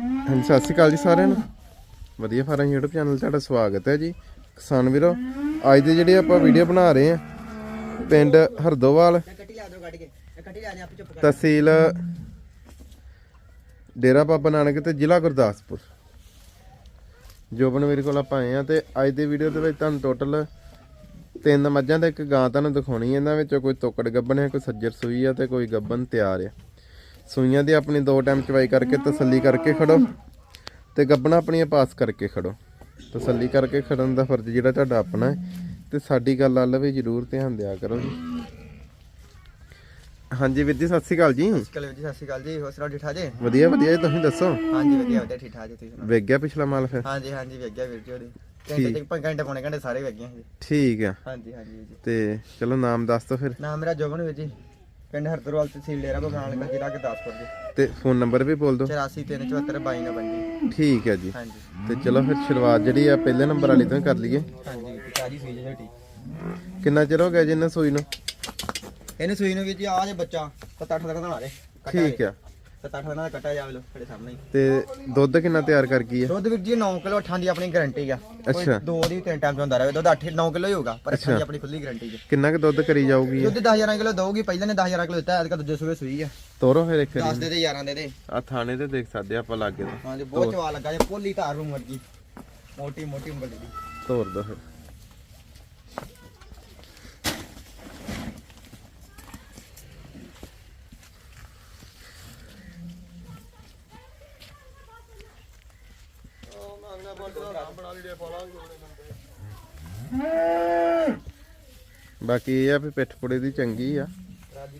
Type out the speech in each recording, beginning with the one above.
ਹਾਂਜੀ, ਸਤਿ ਸ਼੍ਰੀ ਅਕਾਲ ਜੀ ਸਾਰਿਆਂ ਨੂੰ। ਵਧੀਆ ਫਾਰਮ YouTube ਚੈਨਲ ਤੁਹਾਡਾ ਸਵਾਗਤ ਹੈ ਜੀ। ਕਿਸਾਨ ਵੀਰੋ, ਅੱਜ ਦੀ ਜਿਹੜੀ ਆਪਾਂ ਵੀਡੀਓ ਬਣਾ ਰਹੇ ਆ ਪਿੰਡ ਹਰਦੋਵਾਲ, ਤਹਿਸੀਲ ਡੇਰਾ ਬਾਬਾ ਨਾਨਕ ਤੇ ਜ਼ਿਲ੍ਹਾ ਗੁਰਦਾਸਪੁਰ। ਜੋਬਨ ਵੀਰ ਕੋਲ ਆਪਾਂ ਆਏ ਆ ਤੇ ਅੱਜ ਦੀ ਵੀਡੀਓ ਦੇ ਵਿੱਚ ਤੁਹਾਨੂੰ ਟੋਟਲ ਤਿੰਨ ਮੱਝਾਂ ਤੇ ਇੱਕ ਗਾਂ ਤੁਹਾਨੂੰ ਦਿਖਾਉਣੀ ਇਹਨਾਂ ਵਿੱਚੋਂ ਕੋਈ ਤੋਕੜ ਗੱਬਣ ਹੈ, ਕੋਈ ਸੱਜਰ ਸੂਈ ਆ ਤੇ ਕੋਈ ਗੱਬਣ ਤਿਆਰ ਆ। ਸੂਈਆਂ ਦੀ ਆਪਣੀ ਦੋ ਟਾਈਮ ਚਵਾਈ ਕਰਕੇ ਤਸੱਲੀ ਕਰਕੇ ਖੜੋ ਤੇ ਗੱਬਣਾ ਆਪਣੀਆਂ ਪਾਸ ਕਰਕੇ ਖੜੋ। ਤਸੱਲੀ ਕਰਕੇ ਖੜਨ ਦਾ ਫਰਜ਼ ਜਿਹੜਾ ਤੁਹਾਡਾ ਆਪਣਾ ਹੈ ਤੇ ਸਾਡੀ ਗੱਲ ਵੱਲ ਵੀ ਜ਼ਰੂਰ ਧਿਆਨ ਦਿਆ ਕਰੋ ਜੀ। ਹਾਂਜੀ ਵੀਰ ਜੀ ਸਤਿ ਸ਼੍ਰੀ ਅਕਾਲ ਜੀ। ਕਲੇ ਜੀ ਸਤਿ ਸ਼੍ਰੀ ਅਕਾਲ ਜੀ। ਹੋਰ ਸੁਣਾਓ ਠੀਕ ਠਾਕ ਜੀ? ਵਧੀਆ ਵਧੀਆ ਜੀ ਤੁਸੀਂ ਦੱਸੋ? ਹਾਂਜੀ ਵਧੀਆ ਵਧੀਆ ਠੀਕ ਠਾਕ ਜੀ ਤੁਸੀਂ ਸੁਣਾਓ? ਵੇਖ ਗਿਆ ਪਿਛਲਾ ਮਾਲ ਫਿਰ? ਹਾਂਜੀ ਹਾਂਜੀ ਵੇਖ ਗਿਆ ਵੀਰ ਜੀ ਉਹਦੀ। ਘੰਟੇ ਤੱਕ ਪੰਜ ਘੰਟੇ ਪੌਣੇ ਘੰਟੇ ਸਾਰੇ ਵੇਖ ਗਏ ਜੀ। ਠੀਕ ਆ। ਹਾਂਜੀ ਹਾਂਜੀ ਵੀਰ ਜੀ। ਤੇ ਚਲੋ ਨਾਮ ਦੱਸ ਦੋ ਫਿਰ। ਨਾਮ ਮੇਰਾ ਜੋਬਨ ਵੀਰ ਜੀ। ਪਿੰਡ ਹਰਦਰਵਾਲ ਤਹਿਸੀਲ ਡੇਰਾ ਬਾਬਾ ਨਾਨਕ ਜ਼ਿਲ੍ਹਾ ਗੁਰਦਾਸਪੁਰ ਜੀ ਤੇ ਫੋਨ ਨੰਬਰ ਵੀ ਬੋਲ ਦਿਓ। 84374229 ਠੀਕ ਹੈ ਜੀ। ਹਾਂਜੀ। ਤੇ ਚਲੋ ਫਿਰ ਸ਼ੁਰੂਆਤ ਜਿਹੜੀ ਆ ਪਹਿਲੇ ਨੰਬਰ ਵਾਲੀ ਤੋਂ ਹੀ ਕਰ ਲਈਏ। ਹਾਂਜੀ ਤਾਜੀ ਸੂਈ ਜੀ ਝੋਟੀ ਕਿੰਨਾ ਚਿਰ ਹੋ ਗਿਆ ਜੀ ਇਹਨਾਂ ਸੂਈ ਨੂੰ? ਇਹਨੂੰ ਸੂਈ ਨੂੰ ਜੀ ਆ ਜੇ ਬੱਚਾ 7-8 ਦਿਨ ਦਾ ਰੇ ਠੀਕ ਆ। 7-8 ਦਿਨਾਂ ਦਾ ਕੱਟਾ ਜਾ ਲੋ ਸਾਡੇ ਸਾਹਮਣੇ ਹੀ। ਤੇ ਦੁੱਧ ਕਿੰਨਾ ਤਿਆਰ ਕਰ ਗਈ ਆ? ਦੁੱਧ ਵੀਰ ਜੀ 9 ਕਿਲੋ ਅੱਠਾਂ ਦੀ ਆਪਣੀ ਗਾਰੰਟੀ ਆ। ਕੋਈ ਅੱਛਾ। ਦੋ ਦੀ ਤਿੰਨ ਟਾਈਮ ਚ ਹੁੰਦਾ ਰਹੇ ਦੁੱਧ 8 9 ਕਿਲੋ ਹੀ ਹੋਊਗਾ ਪਰ ਅੱਠਾਂ ਦੀ ਆਪਣੀ ਖੁੱਲੀ ਗਾਰੰਟੀ ਹੈ ਕਿੰਨਾ ਕੁ ਦੁੱਧ ਕਰੀ ਜਾਊਗੀ ਦੁੱਧ 10000 ਕਿਲੋ ਦਊਗੀ ਪਹਿਲਾਂ ਨੇ 10000 ਕਿਲੋ ਦਿੱਤਾ ਐਤਕਾ ਦੂਜੇ ਸੂਏ ਸੂਈ ਆ। ਤੋਰੋ ਫਿਰ ਇੱਕ 10 ਦੇ ਦੇ 11 ਦੇ ਦੇ। ਆ ਥਾਣੇ ਤੇ ਦੇਖ ਸਕਦੇ ਆ ਆਪਾਂ ਲਾਗੇ ਤੋਂ। ਹਾਂਜੀ ਬਹੁਤ ਚਵਾ ਲੱਗਾ ਜੇ ਪੋਲੀ ਧਾਰ ਨੂੰ ਮਰਜ਼ੀ ਮੋਟੀ ਮੋਟੀ ਉਂਗਲ ਦੀ। ਤੋਰ ਦੋ ਫਿਰ। ਬਾਕੀ ਇਹ ਆ ਵੀ ਪਿੱਠ ਪੁੜੇ ਦੀ ਚੰਗੀ ਆ। ਰਾਜੀ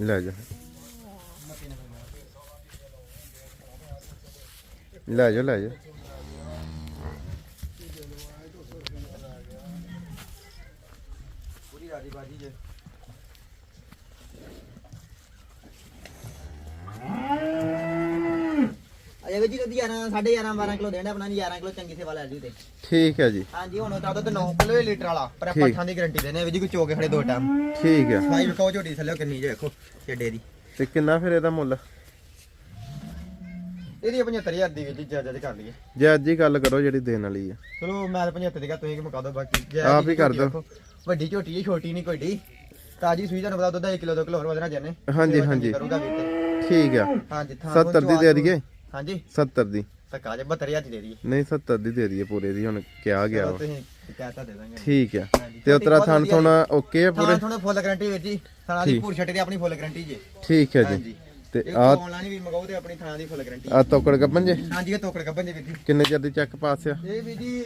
ਲੈ ਜਾ। ਲੈ ਜਾ ਲੈ ਜਾ ਪੂਰੀ ਰਾਜੀ ਬਾਜੀ ਜੇ ਅਜੇ ਵੀ ਜੀ ਦੁੱਧ 11 11.5 12 ਕਿਲੋ ਦੇਣਾ ਆਪਣਾ 11 ਕਿਲੋ ਚੰਗੀ ਸੇਵਾ ਲੈ ਜੂ ਤੇ। ਠੀਕ ਹੈ ਜੀ। ਹਾਂਜੀ ਹੁਣ ਤਾਂ ਦੁੱਧ 9 ਕਿਲੋ ਹੀ ਲੀਟਰ ਵਾਲਾ ਪਰ ਠੀਕ। ਪੱਠਾਂ ਦੀ ਗਾਰੰਟੀ ਦੇਣੇ ਵੀ ਜੀ ਕੋਈ ਚੋਕੇ ਖੜੇ ਦੋ ਟਾਈਮ ਠੀਕ ਆ ਭਾਈ ਵੇਖੋ ਝੋਟੀ ਥੱਲੇ ਕਿੰਨੀ ਜੇ ਵੇਖੋ ਚੱਡੇ ਦੀ। ਤੇ ਕਿੰਨਾ ਫਿਰ ਇਹਦਾ ਮੁੱਲ? ਇਹਦੀ 75000 ਦੀ ਵਿੱਚ ਜੱਜ ਕਰ ਲਈਏ। ਜੇ ਅੱਜ ਹੀ ਗੱਲ ਕਰੋ ਜਿਹੜੀ ਦੇਣ ਵਾਲੀ ਆ। ਚਲੋ ਮੈਂ ਤਾਂ 75 ਦੀ ਕਹਾਂ ਤੁਸੀਂ ਕਿ ਮੁਕਾ ਦਿਓ ਬਾਕੀ। ਜੈ ਆਪ ਹੀ ਕਰ ਦਿਓ। ਵੱਡੀ ਝੋਟੀ ਹੈ ਛੋਟੀ ਨਹੀਂ ਕੋਈ ਢੀ ਤਾਜੀ ਸੂਈ ਤੁਹਾਨੂੰ ਪਤਾ ਦੁੱਧ 1 ਕਿਲੋ 2 ਕਿਲੋ ਹੋਰ ਵਧਣਾ ਜਾਨੇ। ਹਾਂਜੀ, ਹਾਂਜੀ। ਕਰੂਗਾ ਤੇ। ਠੀਕ ਆ। ਹਾਂਜੀ ਥਾਂ 70 ਦੀ ਦੇ ਦਈਏ ਹਾਂਜੀ। 70 ਦੀ। ਧੱਕਾ ਜੇ 72000 ਦੀ ਦੇ ਦਈਏ। ਨਹੀਂ 70 ਦੀ ਦੇ ਦਈਏ ਪੂਰੇ ਦੀ ਹੁਣ ਕਿਹਾ ਗਿਆ ਚਲੋ ਵਾ। ਤੁਸੀਂ ਕਹਿਤਾ ਦੇ ਦਾਂਗੇ। ਠੀਕ ਆ। ਹਾਂਜੀ, ਤੇ ਉਤਰਾ ਬਹੁਤ ਥਣ ਵਧੀਆ। ਥੋਣਾ ਓਕੇ ਆ ਪੂਰੇ? ਥਾਂ ਥੋੜਾ ਫੁੱਲ ਗਾਰੰਟੀ ਵਿੱਚ ਜੀ। ਥਾਂ ਦੀ ਠੀਕ। ਪੂਰ ਛੱਟ ਦੀ ਆਪਣੀ ਫੁੱਲ ਗਾਰੰਟੀ ਜੇ। ਠੀਕ ਹੈ ਜੀ। ਹਾਂਜੀ। ਤੇ ਇਹ ਆ ਆਨਲਾਈਨ ਵੀ ਮਗਾਓ ਤੇ ਆਪਣੀ ਥਾਂ ਦੀ ਫੁੱਲ ਗਾਰੰਟੀ ਆ ਤੋਕੜ ਗੱਬਨ ਜੇ? ਹਾਂਜੀ ਇਹ ਤੋਕੜ ਕੱਪਨ ਦੇ ਵੀਰ ਜੀ। ਕਿੰਨੇ ਚਿਰ ਦੀ ਚੈੱਕ ਪਾਸ ਆ? ਇਹ ਵੀ ਜੀ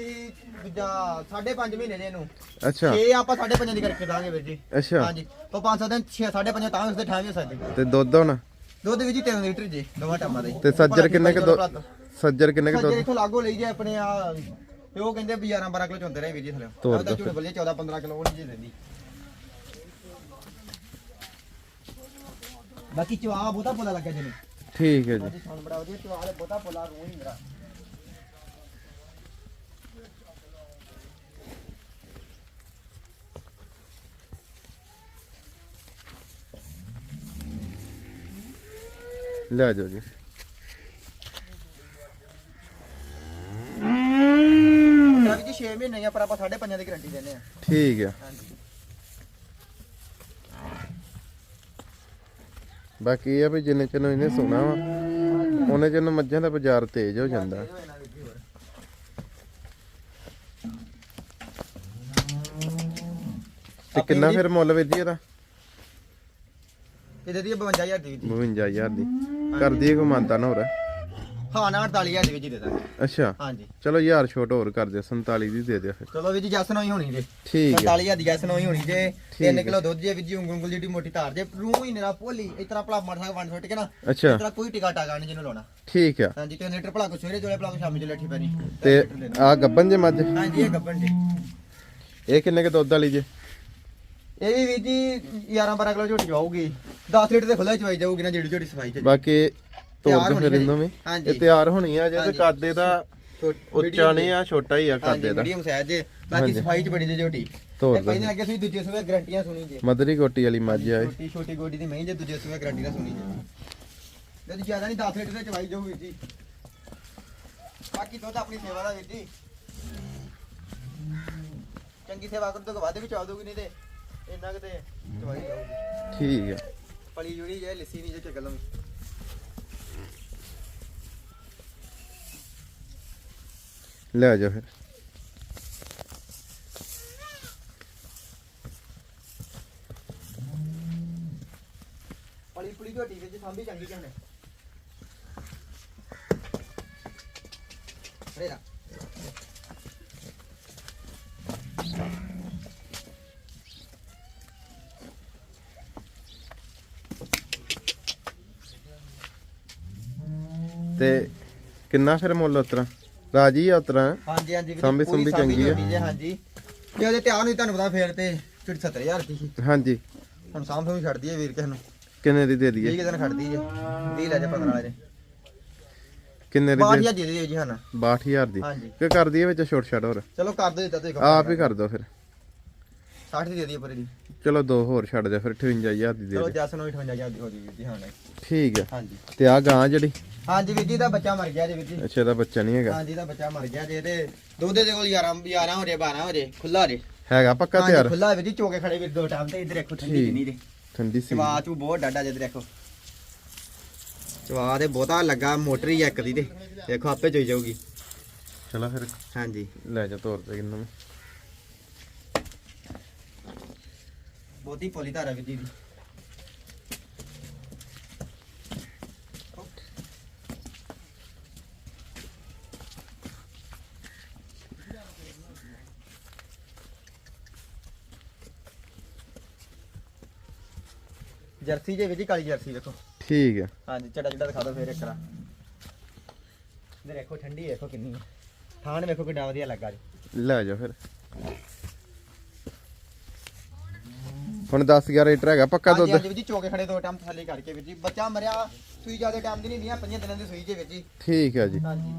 ਦੂਜਾ 5.5 ਮਹੀਨੇ ਦੇ ਇਹਨੂੰ। ਅੱਛਾ। 6 ਆਪਾਂ 5.5 ਦੀ ਕਰਕੇ ਦਾਂਗੇ ਵੀਰ ਜੀ। ਅੱਛਾ। ਹਾਂਜੀ। ਉਹ 500 ਦਿਨ 6 5.5 ਤਾਂ ਉਸ ਦੇ ਠਾਂ ਵੀ ਹੋ ਸਕਦੀ। ਤੇ ਦੁੱਧ ਹੁਣ? ਦੁੱਧ ਵੀ ਜੀ 3 ਲੀਟਰ ਜੀ ਦੋਵਾਂ ਟਾਮਾਂ ਦਾ ਜੀ। ਤੇ ਸੱਜਰ ਕਿੰਨੇ ਕੁ ਦੁੱਧ ਸੱਜਰ ਕਿੰਨੇ ਕੁ ਸੱਜਰ ਦੁੱਧ? ਇੱਥੋਂ ਲਾਗੋ ਲਈ ਜੇ ਆਪਣੇ ਆ ਤੇ ਉਹ ਕਹਿੰਦੇ ਵੀ 11 12 ਕਿਲੋ ਚੁੰਦੇ ਰਹੇ ਵੀਰ ਜੀ ਥਲੇ। ਤੋਰ ਦਿਓ ਝੂਠ ਬੋਲੇ 14 15 ਕਿਲੋ ਉਹ ਨਹੀਂ ਜੀ ਦਿੰਦੀ। ਬਾਕੀ ਚਵਾ ਬਹੁਤਾ ਪੋਲਾ ਲੱਗਿਆ ਜਿਹਨੂੰ ਠੀਕ ਹੈ ਜੀ। ਸਾਨੂੰ ਬੜਾ ਵਧੀਆ ਚਵਾ ਦੇ ਬਹੁਤਾ ਪੋਲਾ ਰੂਹ ਹੀ ਮੇਰਾ। ਲੈ ਜਾਓ ਜੀ। ਜੀ 6 ਮਹੀਨੇ ਆ ਪਰ ਆਪਾਂ 5.5 ਦੀ ਗਾਰੰਟੀ ਦਿੰਦੇ ਆ। ਠੀਕ ਆ। ਹਾਂਜੀ ਬਾਕੀ ਇਹ ਆ ਵੀ ਜਿੰਨੇ ਚਿਰ ਨੂੰ ਇਹਨੇ ਸੋਣਾ ਵਾ ਉਹਨੇ ਚਿਰ ਨੂੰ ਮੱਝਾਂ ਦਾ ਬਾਜ਼ਾਰ ਤੇਜ਼ ਹੋ ਜਾਂਦਾ। ਤੇ ਕਿੰਨਾ ਫਿਰ ਮੁੱਲ ਵੀਰ ਜੀ ਇਹਦਾ? ਇਹਦੇ ਦੀ 52000 ਦੀ ਜੀ 52000 ਦੀ। ਕਰ ਦਈਏ ਕੋ ਮੰਨਤਾ ਨਾ ਹੋਰ? ਹਾਂ ਨਾ 48000 ਦੀ ਵਿੱਚ ਹੀ ਦੇ ਦਾਂਗੇ। ਅੱਛਾ। ਹਾਂਜੀ। ਚਲੋ ਯਾਰ ਛੋਟ ਹੋਰ ਕਰ ਦਿਓ 47 ਦੀ ਦੇ ਦਿਓ ਫਿਰ। ਚਲੋ ਵੀ ਜੀ ਜੈਸਨ ਹੋਈ ਹੋਣੀ ਜੇ। ਠੀਕ ਹੈ। 45000 ਦੀ ਜੈਸਨ ਹੋਈ ਹੋਣੀ ਜੇ। ਠੀਕ 3 ਹੈ। ਕਿਲੋ ਦੁੱਧ ਜੇ ਵੀ ਜੀ ਉਂਗਲ ਉਂਗਲ ਜਿਹੜੀ ਮੋਟੀ ਧਾਰ ਜੇ। ਰੂਹ ਹੀ ਨਰਾ ਭੋਲੀ ਇਸ ਤਰ੍ਹਾਂ ਭਲਾ ਮੜ ਸਕਾ ਵੰਡ ਸੁੱਟ ਕੇ ਨਾ ਅੱਛਾ। ਇਸ ਤਰ੍ਹਾਂ ਕੋਈ ਟਿਕਾ ਟਾਗਾ ਨਹੀਂ ਜਿਹਨੂੰ ਲਾਉਣਾ। ਠੀਕ ਆ ਹਾਂਜੀ 3 ਲੀਟਰ ਭਲਾ ਕੋ ਸਵੇਰੇ ਜੋਲੇ ਭਲਾ ਕੋ ਸ਼ਾਮੀ ਜੋਲੇ ਠੀ ਪੈਣੀ ਤੇ ਆ ਗੱਬਨ ਜੇ ਮੱਝ? ਹਾਂਜੀ ਇਹ ਗੱਬਣ ਜੀ। ਇਹ ਕਿੰਨੇ ਕੇ ਦੁੱਧ ਵਾਲੀ ਜੇ? ਇਹ ਵੀ ਵੀ ਜੀ 11 12 ਕਿਲੋ ਝੋਟੀ ਜਾਊਗੀ। 10 ਲੀਟਰ ਦੇ ਖੁੱਲਾ ਚਵਾਈ ਜਾਊਗੀ ਨਾ ਜਿਹੜੀ ਝੋਟੀ ਸਫ਼ਾਈ ਚ। ਬਾਕੀ ਤੋੜ ਤਿਆਰ ਦੋ ਹੋਣੀ ਫਿਰ। ਇਹਨੂੰ ਵੀ ਹਾਂਜੀ। ਇਹ ਤਿਆਰ ਹੋਣੀ ਆ ਜੇ ਤੇ ਹਾਂਜੀ। ਕਾਦੇ ਦਾ ਉੱਚਾ ਨਹੀਂ ਆ ਛੋਟਾ ਹੀ ਆ ਕਰਦੇ ਦਾ ਮੀਡੀਅਮ ਸਾਈਜ਼ ਜੇ। ਬਾਕੀ ਹਾਂਜੀ। ਸਫ਼ਾਈ ਚ ਬੜੀ ਜੇ ਝੋਟੀ ਤੋਰ ਤੇ ਪਹਿਲਾਂ ਅੱਗੇ ਤੁਸੀਂ ਦੂਜੇ ਸੂਏ ਗਰੰਟੀਆਂ ਸੁਣੀ ਜੇ। ਮਦਰੀ ਕੋਟੀ ਵਾਲੀ ਮੱਝ ਆ ਇਹ। ਛੋਟੀ ਛੋਟੀ ਗੋਡੀ ਦੀ ਮਹੀਂ ਜੇ ਦੂਜੇ ਸੂਏ ਗਰੰਟੀ ਨਾਲ ਸੁਣੀ ਜੇ। ਜਦ ਜ਼ਿਆਦਾ ਨਹੀਂ 10 ਲੀਟਰ ਦੇ ਚਵਾਈ ਜਾਊ ਵੀਰ ਜੀ। ਬਾਕੀ ਦੁੱਧ ਆਪਣੀ ਸੇਵਾ ਦਾ ਵੀਰ ਜੀ। ਚੰਗੀ ਸੇਵਾ ਕਰ ਤੋਂ ਵੱਧ ਵੀ ਦੋਗੇ ਨਹੀਂ ਤੇ ਇੰਨਾ ਕਿ ਤੇ ਚਵਾਈ ਜਾਊਗੀ। ਠੀਕ ਆ। ਪਲੀ ਜੁੜੀ ਜੇ ਲੱਸੀ ਨਹੀਂ ਜੇ ਚੱਕਲ ਲੈ ਜਾ ਫਿਰ। ਪਲੀ ਪੁਲੀ ਝੋਟੀ ਵਿੱਚ ਸਾਂਭੀ ਚੰਗੀ ਕਿਹਨੇ ਰੇਰਾ ਤੇ ਕਿੰਨਾ ਫਿਰ ਮੁੱਲ ਉਤਰਾ ਰਾਜੀ ਆ ਉਤਰਾ ਹਾਂਜੀ ਹਾਂਜੀ ਵੀਰੇ, ਸਾਂਭੀ ਪੂਰੀ ਸੁੰਭੀ ਸਾਂਭੀ ਚੰਗੀ। ਝੋਟੀ ਜੇ, ਹਾਂਜੀ। ਜੇ ਉਹਦੇ ਧਿਆਨ ਨਹੀਂ ਤੁਹਾਨੂੰ ਪਤਾ ਫੇਰ ਤੇ ਚਿੜ 70000 ਦੀ ਸੀ। ਹਾਂਜੀ। ਹੁਣ ਸਾਂਭ ਨੂੰ ਛੱਡਦੀ ਹੈ ਵੀਰ ਕਿਸ ਨੂੰ। ਕਿੰਨੇ ਦੀ ਦੇ 20 ਦਈਏ ਦਿਨ ਖੜਦੀ ਜੇ 20 ਲੈ ਜੇ 15 ਲੈ ਜੇ। ਕਿੰਨੇ ਦੀ 62000 ਦੇ ਦਿਓ ਜੀ ਹਨ। 62000 ਦੀ। ਹਾਂਜੀ। ਕਿ ਕਰ ਦਈਏ ਵਿੱਚ ਛੋਟ ਛੱਡ ਹੋਰ? ਚਲੋ ਕਰ ਦਿਓ ਦਿੱਤਾ ਤੁਸੀਂ ਆਪ ਹੀ ਕਰ ਦੋ ਫਿਰ। 60 ਦੀ ਦੇ ਦਈਏ ਪੂਰੀ ਦੀ ਚਲੋ ਦੋ ਹੋਰ ਛੱਡ ਦੇ ਫਿਰ 58000 ਦੀ ਦੇ ਚਲੋ ਦੇ ਜਸ ਨੂੰ 58000 ਦੀ ਹੋ ਜੀ ਵੀਰ ਜੀ ਹਾਂ। ਠੀਕ ਹੈ ਹਾਂਜੀ। ਤੇ ਆ ਗਾਂ ਜਿਹੜੀ? ਹਾਂਜੀ ਵੀਰ ਜੀ ਦਾ ਬੱਚਾ ਮਰ ਗਿਆ ਜੀ ਵੀਰ ਜੀ। ਅੱਛਾ ਇਹਦਾ ਬੱਚਾ ਨਹੀਂ ਹੈਗਾ? ਹਾਂਜੀ ਦਾ ਬੱਚਾ ਮਰ ਗਿਆ ਜੇ ਤੇ ਦੁੱਧ ਦੇ ਕੋਲ 11 11 ਹੋ ਜੇ 12 ਹੋ ਜੇ ਖੁੱਲਾ ਜੇ। ਹੈਗਾ ਪੱਕਾ ਹਾਂਜੀ ਤਿਆਰ? ਖੁੱਲਾ ਵੀਰ ਜੀ ਚੋਕੇ ਖੜੇ ਵੀਰ ਦੋ ਟਾਈਮ ਤੇ ਇੱਧਰ ਦੇਖੋ ਠੰਡੀ। ਕਿੰਨੀ ਦੇ ਠੰਡੀ ਸੀ। ਚਵਾ ਚੂ ਬਹੁਤ ਡਾਡਾ ਜੇ ਦੇਖੋ। ਚਵਾ ਤੇ ਬਹੁਤਾ ਲੱਗਾ ਮੋਟਰ ਹੀ ਇੱਕ ਦੀ ਤੇ। ਦੇਖੋ ਆਪੇ ਚੋਈ ਜਾਊਗੀ। ਚਲੋ ਫਿਰ। ਹਾਂਜੀ। ਲੈ ਜਾ ਤੋਰ ਤੇ ਕਿੰਨਾ ਬਹੁਤੀ ਪੋਲੀ ਧਾਰਾ ਵੀਰ ਜੀ ਦੀ। ਜਰਸੀ ਜੇ ਵੀਰ ਜੀ ਕਾਲੀ ਜਰਸੀ ਦੇਖੋ। ਠੀਕ ਹੈ। ਹਾਂਜੀ ਚੜਾ ਚੜਾ ਦਿਖਾ ਦਿਓ ਫੇਰ ਇੱਕ ਰਾ ਇਹ ਦੇਖੋ ਠੰਡੀ ਦੇਖੋ ਕਿੰਨੀ ਹੈ। ਥਾਣ ਵੇਖੋ ਕਿੰਨਾ ਵਧੀਆ ਲੱਗਾ ਜੀ। ਲੈ ਜਾ ਫਿਰ। ਹੁਣ 10 11 ਲੀਟਰ ਹੈਗਾ ਪੱਕਾ ਦੁੱਧ। ਹਾਂਜੀ ਵੀਰ ਜੀ ਚੋਕੇ ਖੜੇ ਦੋ ਟਾਈਮ ਥੱਲੇ ਕਰਕੇ ਵੀਰ ਜੀ। ਬੱਚਾ ਮਰਿਆ ਸੂਈ ਜ਼ਿਆਦਾ ਟਾਈਮ ਦੀ ਨਹੀਂ ਦੀਆਂ ਪੰਜਾਂ ਦਿਨਾਂ ਦੀ ਸੂਈ ਜੇ ਵੀਰ ਜੀ। ਠੀਕ ਹੈ ਜੀ। ਹਾਂਜੀ।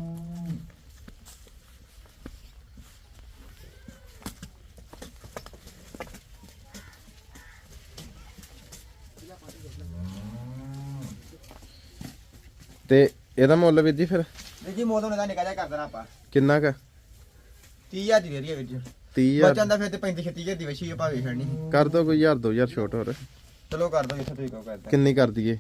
ਤੇ ਇਹਦਾ ਮੁੱਲ ਵੀਰ ਜੀ ਫਿਰ? ਵੀਰ ਜੀ ਮੌਸਮ ਦਾ ਨਿਕਾ ਜਾ ਕਰ ਦੇਣਾ ਆਪਾਂ। ਕਿੰਨਾ ਕ? 30000 ਦੀ ਦੇ ਰਹੀ ਹੈ ਵੀਰ ਜੀ। 30000 ਬੱਚਾ ਦਾ ਫਿਰ ਤੇ 35 36000 ਦੀ ਵਸ਼ੀ ਆਪਾਂ ਵੇਖ ਲੈਣੀ ਕਰ ਦੋ ਕੋਈ 1000 2000 ਛੋਟ ਹੋਰ। ਚਲੋ ਕਰ ਦੋ ਜਿੱਥੇ ਤੁਸੀਂ ਕਹੋ ਕਰਦਾ ਕਿੰਨੀ ਕਰ ਦਈਏ?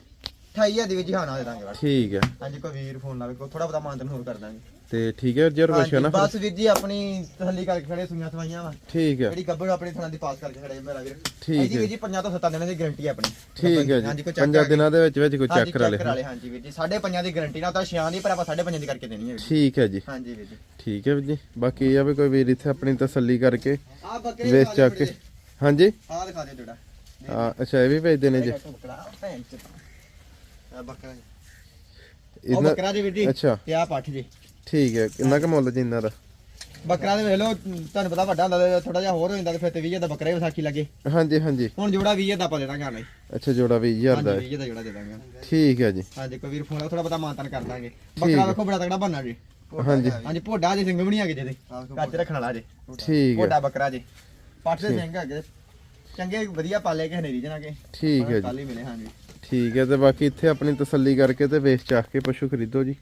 28000 ਦੀ ਜੀ ਹਾਂ ਨਾ ਦੇ ਦਾਂਗੇ ਠੀਕ ਹੈ। ਹਾਂਜੀ ਕੋਈ ਵੀਰ ਫੋਨ ਲਾਵੇ ਕੋਈ ਥੋੜਾ ਬਤਾ ਮਾਨਤਨ ਹੋਰ ਕਰ ਦਾਂਗੇ। ਤੇ ਠੀਕ ਹੈ ਹਾਂਜੀ, ਨਾ? ਬਸ ਵੀਰ ਜੀ ਆਪਣੀ ਤਸੱਲੀ ਕਰਕੇ ਖੜੇ ਸੂਈਆਂ ਸਵਾਈਆਂ ਵਾ। ਠੀਕ ਹੈ। ਜਿਹੜੀ ਗੱਬੜ ਆਪਣੀ ਥਾਂ ਦੀ ਪਾਸ ਕਰਕੇ ਖੜੇ ਮੇਰਾ ਵੀਰ। ਠੀਕ ਹੈ। ਵੀਰ ਜੀ ਪੰਜਾਂ ਤੋਂ 7 ਦਿਨਾਂ ਦੀ ਗਾਰੰਟੀ ਆਪਣੀ। ਠੀਕ ਹੈ ਜੀ। ਕੋਈ check ਪੰਜਾਂ ਕਰਾ ਦਿਨਾਂ ਦੇ ਵਿੱਚ ਵਿੱਚ ਕੋਈ ਚੈੱਕ ਕਰਾ ਲੈ ਹਾਂਜੀ ਵੀਰ ਜੀ। ਸਾਢੇ ਪੰਜਾਂ ਦੀ ਗਾਰੰਟੀ ਨਾਲ ਤਾਂ ਛਿਆਂ ਦੀ ਪਰ ਆਪਾਂ ਸਾਢੇ ਪੰਜਾਂ ਦੀ ਕਰਕੇ ਦੇਣੀ ਹੈ। ਠੀਕ ਹੈ ਜੀ। ਹਾਂਜੀ ਵੀਰ ਜੀ। ਠੀਕ ਹੈ ਵੀਰ ਜੀ। ਬਾਕੀ ਇਹ ਆ ਵੀ ਕੋਈ ਵੀਰ ਇੱਥੇ ਆਪਣੀ ਤਸੱਲੀ ਕਰਕੇ ਆ ਬੱਕਰੇ ਵੇਚ ਚੱਕ ਕੇ। ਹਾਂਜੀ? ਆ ਦਿਖਾ ਦਿਓ ਜਿਹੜਾ। ਹਾਂ ਅੱਛਾ ਇਹ ਵੀ ਭੇਜਦੇ ਨੇ ਜੀ। ਬੱਕਰਾ ਬੱਕਰਾ ਜੀ। ਅੱਛਾ। ਤੇ ਆ ਪੱਠ ਜੀ। ਠੀਕ ਹੈ ਕਿੰਨਾ ਕੁ ਮੁੱਲ ਜੀ ਇਹਨਾਂ ਦਾ। ਬੱਕਰਾ ਦੇ ਵੇਖ ਲਓ ਤੁਹਾਨੂੰ ਪਤਾ ਵੱਡਾ ਹੁੰਦਾ ਥੋੜਾ ਜਿਹਾ ਹੋਰ ਹੋ ਜਾਂਦਾ ਤੇ ਫਿਰ ਤੇ 20 ਦਾ ਬੱਕਰਾ ਹੀ ਵਿਸਾਖੀ ਲੱਗੇ। ਹਾਂਜੀ ਹਾਂਜੀ। ਹੁਣ ਜੋੜਾ 20 ਦਾ ਆਪਾਂ ਦੇ ਦਾਂਗੇ ਅੱਛਾ ਜੋੜਾ 20000 ਦਾ। ਹੈ। ਹਾਂਜੀ 20 ਦਾ ਜੋੜਾ ਦੇ ਦਾਂਗੇ। ਠੀਕ ਹੈ ਜੀ। ਹਾਂਜੀ ਕੋਈ ਵੀਰ ਫੋਨ ਥੋੜਾ ਪਤਾ ਮਾਨਤਨ ਕਰ ਦਾਂਗੇ। ਬੱਕਰਾ ਵੇਖੋ ਬੜਾ ਤਗੜਾ ਬੰਨਾ ਜੀ। ਹਾਂਜੀ। ਹਾਂਜੀ ਭੋਡਾ ਜੇ ਸਿੰਘ ਵੀ ਨਹੀਂ ਹੈਗੇ ਜਿਹਦੇ ਕੱਚ ਰੱਖਣ ਵਾਲਾ ਜੇ। ਠੀਕ ਹੈ। ਭੋਡਾ ਬੱਕਰਾ ਜੇ। ਪੱਠ ਦੇ ਸਿੰਘ ਹੈਗੇ। ਚੰਗੇ ਵਧੀਆ ਪਾਲੇ ਕੇ ਹਨੇਰੀ ਜਨਾ ਕੇ ਠੀਕ ਹੈ ਜੀ। ਕੱਲ ਹੀ ਮਿਲੇ ਹਾਂਜੀ। ਠੀਕ ਹੈ ਤੇ ਬਾਕੀ ਇੱਥੇ ਆਪਣੀ ਤਸੱਲੀ ਕਰਕੇ ਤੇ ਵੇਚ ਚਾਖ ਕੇ ਪਸ਼ੂ ਖਰੀਦੋ ਜੀ।